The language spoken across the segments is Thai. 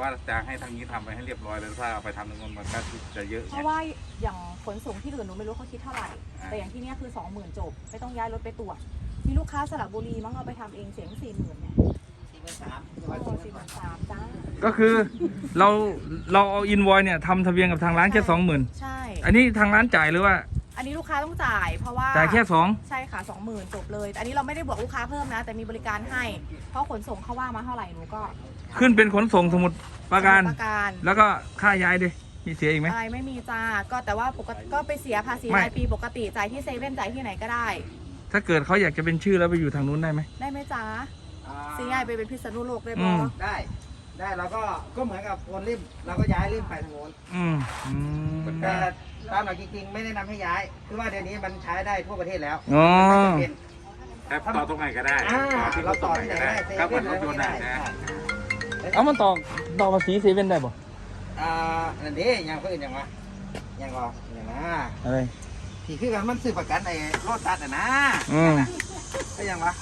ว่าจะให้ทางนี้ทำไปให้เรียบร้อยแล้วถ้าเอาไปทำตรงนู้นมันก็จะเยอะเพไง ราะว่าอย่างขนส่งที่อื่นหนูไม่รู้เขาคิดเท่าไหร่ อ่า แต่อย่างที่เนี้ยคือสองหมื่นจบ ไม่ต้องย้ายรถไปตรวจ มีลูกค้าสระบุรีมั้งเอาไปทำเองเสียงสี่หมื่นเนี่ยสี่หมื่นสามโอ้สี่หมื่นสามจ้า ก็คือเราเราเอาอินวอยเนี่ยทำทะเบียนกับทางร้านแค่สองหมื่นใช่ อันนี้ทางร้านจ่ายหรือว่าอันนี้ลูกค้าต้องจ่ายเพราะว่า จ่ายแค่สองใช่ค่ะสองหมื่นจบเลยอันนี้เราไม่ได้บวกลูกค้าเพิ่มนะ แต่มีบริการให้ เพราะขนส่งเขาว่ามาเท่าไหร่หนูก็ ขึ้นเป็นขนส่งสมุดประการ ประการแล้วก็ค่าย้ายดิมีเสียอีกไหม อะไรไม่มีจ้าก็แต่ว่าปกติก็ไปเสียภาษีไม่ รายปีปกติจ่ายที่เซเว่นจ่ายที่ไหนก็ได้ ถ้าเกิดเขาอยากจะเป็นชื่อแล้วไปอยู่ทางนู้นได้ไหม ได้ไหมจ้าซีไอไปเป็นพิษณุโลกได้อืบ่ม ได้ ได้เราก็ก็เหมือนกับโอนริมเราก็ย้ายริมไปทางโน้นอืมอืมแต่ตามหลักจริงๆ ไม่ได้นำให้ย้ายคือว่าเดี๋ยวนี้มันใช้ได้ทั่วประเทศแล้วอ๋อไม่จำเป็นแต่ต่อตรงไหนก็ได้อ่าต่อที่รเราถตรต่องไหนที่ไหนก็ได้ได้เซถ้าเหมืเว่อนนรถยนต์ได้ได้นะ เอามันต่อต่อภาษีเซเว่นได้ป่ะอ่านั่นดิยังเพื่อนยังวะยังก็ยังนะอะไรที่คือกันมันซื้อประกันไอ้รถตัดอะนะอืมก็ยังวะ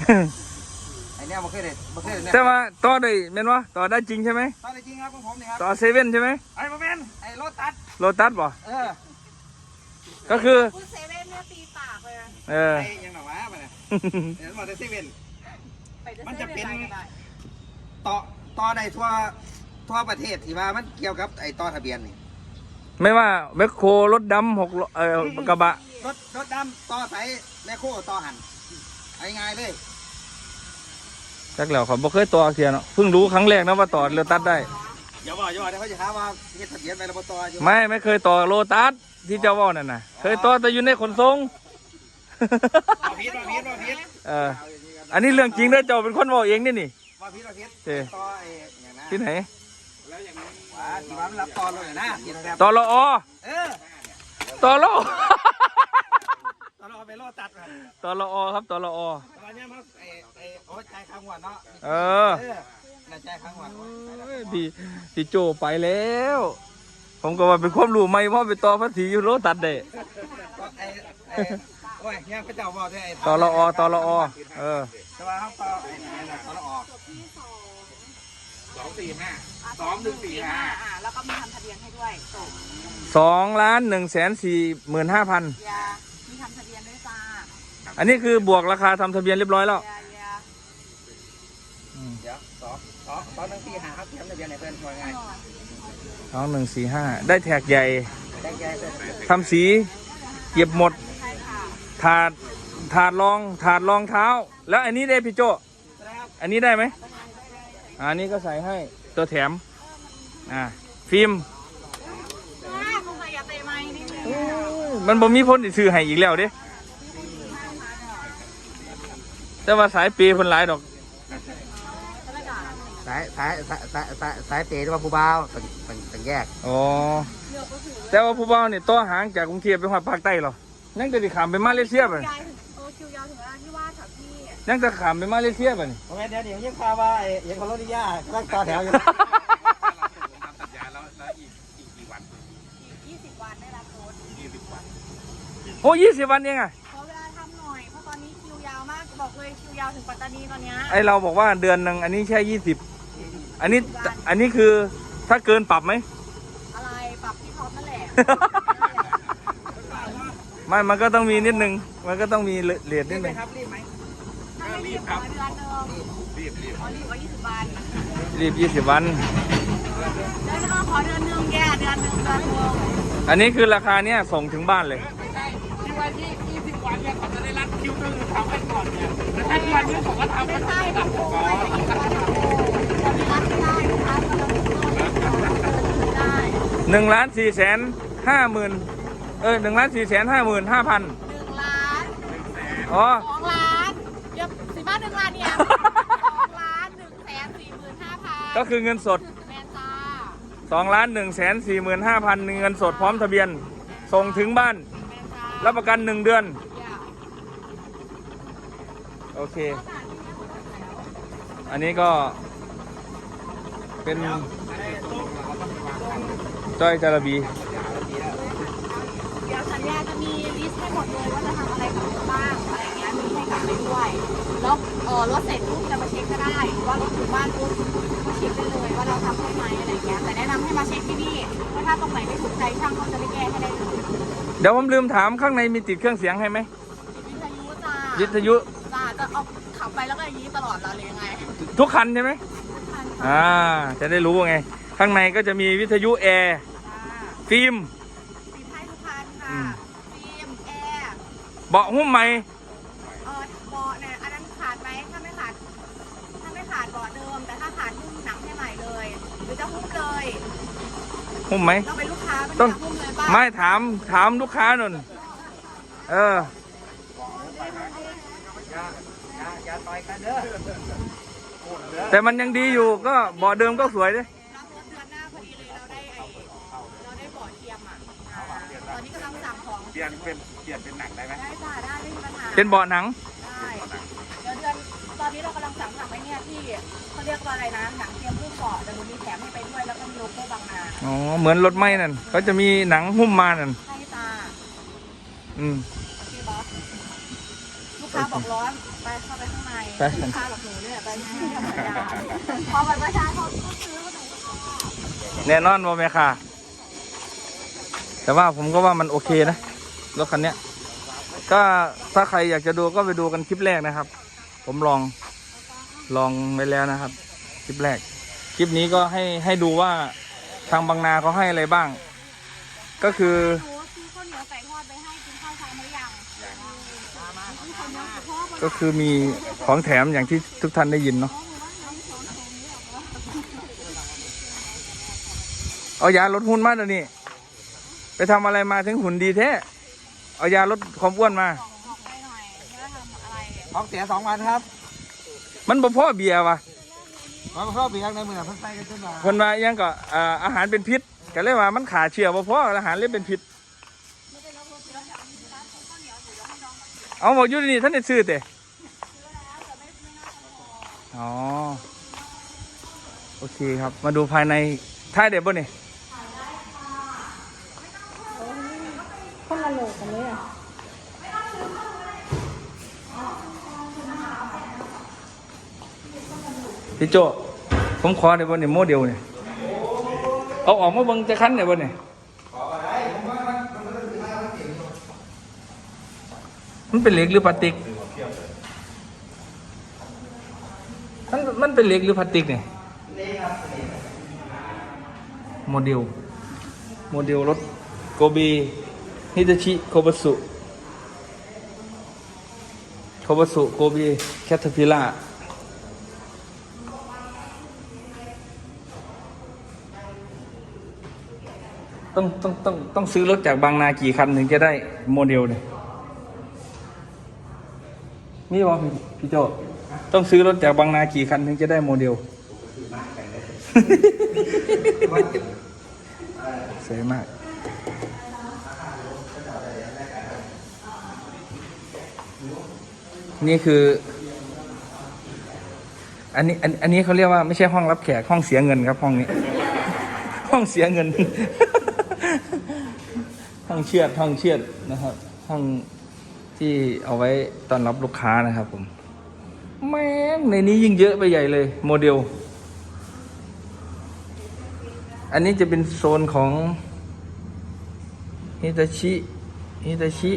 ไอ้เนี่ยมันเคยเด็ดมันเคยเด็ดเนี่ยแต่ว่าต่อได้แม่นวะต่อได้จริงใช่ไหมตอนจริงครับของผมนี่ครับต่อเซเว่นใช่ไหมไอ้โมเมนไอ้รถตัดโลตัสป่ะเออก็คือพูดเซเว่นเนี่ยตีปากเลยนะเออไอ้ยังหนอวะมันเนี่ยเดี๋ยวมาได้เซเว่นไปจะมันเซจะเว่เป็นอะไรก็ได้ต่อ ต่อในทั่วทั่วประเทศที่ว่ามันเกี่ยวกับไอ้ต่อทะเบียนนี่ไม่ว่าแมคโครรถดำหกล้อเออกระบะ รถรถดำต่อสายแม่โคต่อหันเอาง่ายๆเลยจักแล้วเขาบ่เคยต่อเสียเนาะเพิ่งรู้ครั้งแรกนะว่าต่อโลตัสได้ อย่าบอกอย่าบอกเดี๋ยวเขาจะหาว่าเฮ็ดทะเบียนไปแล้วบ่ต่ออยู่ไม่ไม่เคยต่อโลตัสที่เจ้าว่านั่นน่ะ เคยต่อแต่อยู่ในขนส่งว่าผิดว่าผิดว่าผิดเอออันนี้เรื่องจริงเด้อเจ้าเป็นคนบอกเองนี่นี่ ว่าผิดว่าผิดเอ๊ะต่อไอ้อย่างนั้นที่ไหนว่าที่ว่ามันรับต่อเลยนะที่นะครับต่อรอเออต่อรอต่อเราเอาไปรอตัดกันต่อรอครับต่อรอตอนนี้มันไอ้ไอ้โอ้ใจายค้างวันเนาะเออเออน่าใจายค้างวันเอ้ยพี่พี่โจไปแล้ว ผมก็ว่าเป็นความรู้ใหม่เพราะไปต่อภาษีอยู่โลตัสเด้ก็ไอ้ไอ้โอ้ยยังพระเจ้าบอกด้วยไอ้ต่อรอต่อรอเออ แต่ว่าเขาต่อไอ้ไหนน่ะต่อรอ สองสี่ห้าอะสองหนึ่งสี่ห้าอะแล้วก็มีทำทะเบียนให้ด้วยจบสองล้านหนึ่งแสนสี่หมื่นห้าพันยามีทำทะเบียนด้วยจ้าอันนี้คือบวกราคาทำทะเบียนเรียบร้อยแล้ว ยายาเดี๋ยวสองสองสองหนึ่งสี่ห้าครับเตรียมทะเบียนในเพื่อนว่าไงสองหนึ่งสี่ห้าได้แท็กใหญ่แจ้งแจ้งเสร็จทำสีเก็บหมด ใช่ค่ะถาดถาดรองถาดรองเท้า แล้วอันนี้ได้พี่โจ นะครับอันนี้ได้ไหม อะอันนี้ก็ใส่ให้ตัวแถม อ่า ฟิล์มอ่าคงใส่ยาเตะไหมนิดนึงโอ้ยมันบ่มีพ้นที่ซื้อให้อีกแล้วเด้แต่ว่าสายเปย์เพิ่นหลายดอก สายสายสายสายสายสายเตะหรือว่าผู้บ่าวต้องต้องต้องแยกอ๋อแต่ว่าผู้บ่าวนี่ต่อหางจากกรุงเทพไปฮอดภาคใต้หรอยังจะได้ขามไปมาเลเซียบ่นี่ยายถึงเออคิวยาวถึงเวลาที่ว่าแถวพี่ ยังจะขามไปมาเลเซียบ่นี่โมเมนต์เดี๋ยวเดี๋ยวยังพาว่าไอ้ยังคนรถดิยากำลังต่อแถวอยู่ถ้าเราผมทำสัญญาแล้วแล้วอีกอีกกี่วันอีก20วันได้รับโค้ดยี่สิบวันโอ้ยี่สิบวันเองอะขอเวลาทำหน่อยเพราะตอนนี้คิวยาวมากบอกเลยคิวยาวถึงปัตตานีตอนเนี้ยไอเราบอกว่าเดือนหนึ่งอันนี้แค่ยี่สิบอันนี้อันนี้คือถ้าเกินปรับไหม อะไรปรับที่ท็อปนั่นแหละ ไม่มันก็ต้องมีนิดนึง มันก็ต้องมีเลทนิดนึง ครับรีบ รีบเดือนเดิมรีบรีบอ๋อรีบว่า20วันรีบยี่สิบวัน แล้วก็ขอเดือนหนึงแย่เดือนหนึงเดือนหนึงอันนี้คือราคาเนี้ยส่งถึงบ้านเลยที่ว่ายี่ยี่สิบวันเนี่ยเขาจะได้รัดคิวนึงทำไปก่อนเนี่ยแต่ถ้าที่วันนี้ผมก็ทำไม่ใช่แบบโอ้ย20วันแบบโอ้จะไม่รับไม่ได้กค้าก็รับไม่ได้หนึ่งล้านสี่แสนห้าหมื่นเออหนึ่งล้านสี่แสนห้าหมื่นห้าพันหนึ่งล้านอ๋อสองล้านเดี๋ยวสิบ้านหนึ่งล้านเนี่ยสองล้านหนึ่งแสนสี่หมื่นห้าพัน ก็คือเงินสดแมนจ้าสองล้านหนึ่งแสนสี่หมื่นห้าพันเงินสดพร้อมทะเบียน ส่งถึงบ้าน แมนจ้ารับประกันหนึ่งเดือน อย่าโอเค อันนี้ก็เป็นจ้อยจาระบี เดี๋ยวสัญญาจะมีลิสต์ให้หมดเลยว่าจะทำอะไรกับรถบ้างอะไรอย่างเงี้ยให้กลับไปด้วยแล้วเออรถเสร็จปุ๊บจะมาเช็คก็ได้หรือว่ารถถึงบ้านปุ๊บ ก็เช็คได้เลยว่าเราทำได้ไหมอะไรอย่างเงี้ยแต่แนะนำให้มาเช็คที่นี่เพราะถ้าตรงไหนไม่ถูกใจช่างเขาจะไม่แก้ให้ได้เลยเดี๋ยวผมลืมถามข้างในมีติดเครื่องเสียงให้ไหมวิทยุจ้าวิทยุจ้าจะเอาขับไปแล้วก็อย่างนี้ตลอดเราเลยยังไงทุกคันใช่ไหมอ่าจะได้รู้ไง ข้างในก็จะมีวิทยุแอร์จ้าฟิล์มติดให้ทุกคันอืค่ะมฟิล์มแอร์เบาะหุ้มไหม เลยหุ้มไหม ต้องเป็นลูกค้าไม่ต้ได้องหุ้มเลยป่ะไม่ถามถามลูกค้าหน่นเออ อย่าอย่าอย่าต่อยกันเด้อแต่มันยังดีอยู่ก็เบาะเดิมก็สวยดิรับรถเดือนหน้าพอดีเลยเราได้ไอเราได้เบาะเทียมอะอ่าตอนนี้กำลังสั่งของเปลี่ยนเป็นเปลี่ยนเป็นหนังได้ไหมได้จ้าได้ไม่มีปัญหาเป็นเบาะหนัง ได้เดี๋ยวเดือน ตอนนี้เรากำลังสั่งทำไอ้เนี่ยที่เขาเรียกว่าอะไรนะหนังเทียมผู้เกาะแต่มันมีแถมให้ไปด้วยแล้วก็มีโลโก้บางนาอ๋อเหมือนรถไม้นั่นเขาจะมีหนังหุ้มมานั่นใช่จ้าอืมพี่บอสลูกค้าบอกร้อนไปเข้าไปข้างในลูกค้าบอกหนูเนี่ยไปให้ธรรมดาพอบัตรประชาชนก็ซื้อมาถึงก็แน่นอนว่าแม่ค่ะ แต่ว่าผมก็ว่ามันโอเคนะรถคันเนี้ยก็ถ้าใครอยากจะดูก็ไปดูกันคลิปแรกนะครับ ผมลองลองไปแล้วนะครับ คลิปแรก คลิปนี้ก็ให้ให้ดูว่าทางบางนาเขาให้อะไรบ้าง ก็คือหนูซื้อข้าวเหนียวไก่ทอดไปให้กินข้าวเช้ามื้อยังซื้อข้าวเหนียวไก่ทอดไปก็คือมีของแถมอย่างที่ทุกท่านได้ยินเนาะเอายาลดหุ่นมาเดี๋ยวนี้ไปทำอะไรมาถึงหุ่นดีแท้เอายาลดความอ้วนมาำอะไรท้องเสียสองวันครับมันบ่พ่อเบียร์วะมาเข้าไปยังในเมืองเพิ่งไปกันจนมาคนว่ายังก็อ่าอาหารเป็นพิษก็เลยว่ามันขาเชื้อบ่พ่ออาหารเลยเป็นพิษเอาบอกอยู่นี่ท่านได้ซื้อเตะอ๋อ โอเคครับ มาดูภายในท้ายเด็บบ่นี่คนละโหลกกันเลยอะ พี่โจผมขอเดี๋ยวบ่นี่โมเดลนี่ยเอาออกมาเบิ่งจะคันเดี๋ยวบ่นี่มันเป็นเหล็กหรือพลาสติก มันมันเป็นเหล็กหรือพลาสติกเนี่ยโมเดล โมเดลรถโกบีฮิตาชิโคบสุโคบสุโกบีแคทพิล่า ต้องต้องต้องต้องซื้อรถจากบางนากี่คันถึงจะได้โมเดลเนี่ยนี่วพี่พี่โจต้องซื้อรถจากบางนากี่คันถึงจะได้โมเดลสวยมาก นี่คือ อันนี้อันอันนี้เขาเรียกว่าไม่ใช่ห้องรับแขกห้องเสียเงินครับห้องนี้ ห้องเสียเงิน ห้องเชือดห้องเชือดนะครับ ห้องที่เอาไว้ต้อนรับลูกค้านะครับผมแม่งในนี้ยิ่งเยอะไปใหญ่เลย โมเดล อันนี้จะเป็นโซนของฮิตาชิฮิตาชิ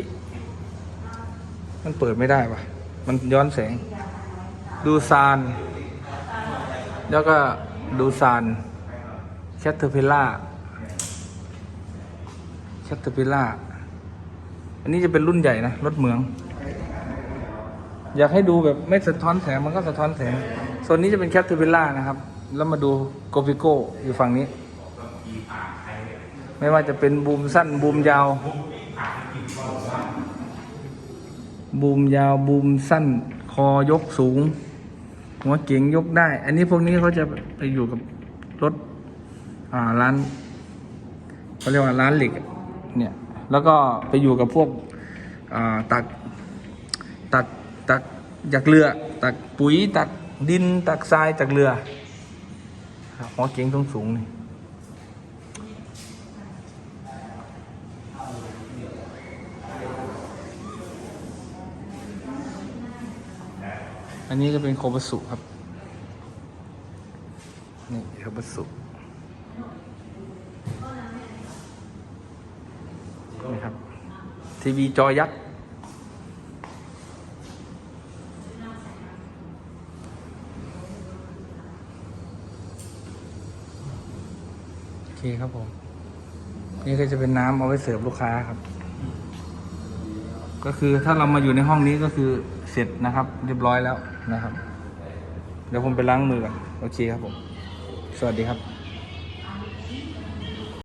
มันเปิดไม่ได้ปะมันย้อนแสง ดูซาน แล้วก็ดูซานแคทเทอร์พิล่า แคทเทอร์พิล่า อันนี้จะเป็นรุ่นใหญ่นะ รถเหมือง อยากให้ดูแบบไม่สะท้อนแสง มันก็สะท้อนแสงโซนนี้จะเป็นแคทเทอร์พิล่านะครับ แล้วมาดูโกฟิโก้อยู่ฝั่งนี้ ไม่ว่าจะเป็นบูมสั้นบูมยาว บูมยาวบูมสั้น คอยกสูง หัวเก๋งยกได้ อันนี้พวกนี้เขาจะไปอยู่กับรถ อ่าร้านเขาเรียกว่าร้านเหล็ก เนี่ยแล้วก็ไปอยู่กับพวกตักตักตักจากเรือ ตักปุ๋ยตักดินตักทรายจากเรือหัวเก๋งสูงสูงนี่อันนี้ก็เป็นโคบสุครับ นี่โคบสุนี่ครับ ทีวีจอยักษ์โอเคครับผม นี่ก็จะเป็นน้ำเอาไว้เสิร์ฟลูกค้าครับ ก็คือถ้าเรามาอยู่ในห้องนี้ก็คือเสร็จนะครับ เรียบร้อยแล้วนะครับ เดี๋ยวผมไปล้างมือก่อนโอเคครับผม สวัสดีครับ